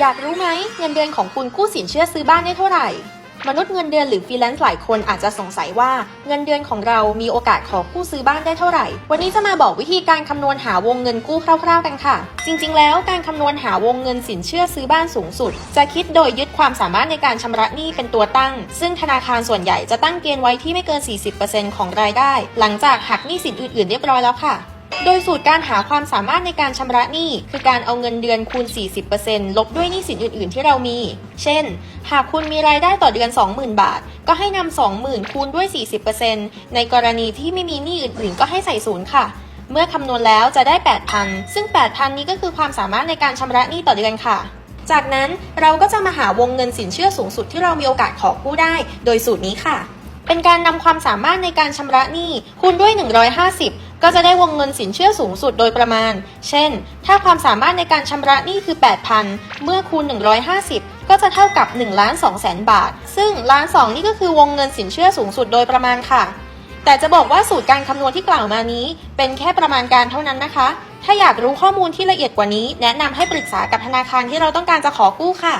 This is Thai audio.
อยากรู้ไหมเงินเดือนของคุณกู้สินเชื่อซื้อบ้านได้เท่าไหร่ มนุษย์เงินเดือนหรือฟรีแลนซ์หลายคนอาจจะสงสัยว่าเงินเดือนของเรามีโอกาสขอกู้ซื้อบ้านได้เท่าไหร่ วันนี้จะมาบอกวิธีการคำนวณหาวงเงินกู้คร่าวๆกันค่ะ จริงๆ แล้วการคำนวณหาวงเงินสินเชื่อซื้อบ้านสูงสุด จะคิดโดยยึดความสามารถในการชำระหนี้เป็นตัวตั้ง ซึ่งธนาคารส่วนใหญ่จะตั้งเกณฑ์ไว้ที่ไม่เกิน 40%ของรายได้ หลังจากหักหนี้สินอื่นๆ เรียบร้อยแล้วค่ะ โดยสูตรการหาความสามารถในการชำระหนี้ คือการเอาเงินเดือนคูณ 40%ลบด้วยหนี้สินอื่น ๆ ที่เรามี เช่น หากคุณมีรายได้ต่อเดือน 20,000 บาท ก็ให้นำ 20,000 คูณด้วย 40%ในกรณีที่ไม่มีหนี้อื่น ๆ ก็ให้ใส่ศูนย์ค่ะ เมื่อคำนวณแล้วจะได้ 8,000 ซึ่ง 8,000 นี้ก็คือความสามารถในการชำระหนี้ต่อเดือนค่ะ จากนั้นเราก็จะมาหาวงเงินสินเชื่อสูงสุดที่เรามีโอกาสขอกู้ได้ โดยสูตรนี้ค่ะ เป็นการนำความสามารถในการชำระหนี้คูณด้วย 150 ก็จะได้วงเงินสินเชื่อสูงสุดโดยประมาณ เช่น ถ้าความสามารถในการชำระหนี้คือ 8,000 เมื่อคูณ 150 ก็จะเท่ากับ1ล้าน2แสนบาท ซึ่งล้าน2นี่ก็คือวงเงินสินเชื่อสูงสุดโดยประมาณค่ะ แต่จะบอกว่าสูตรการคำนวณที่กล่าวมานี้ เป็นแค่ประมาณการเท่านั้นนะคะ ถ้าอยากรู้ข้อมูลที่ละเอียดกว่านี้ แนะนำให้ปรึกษากับธนาคารที่เราต้องการจะขอกู้ค่ะ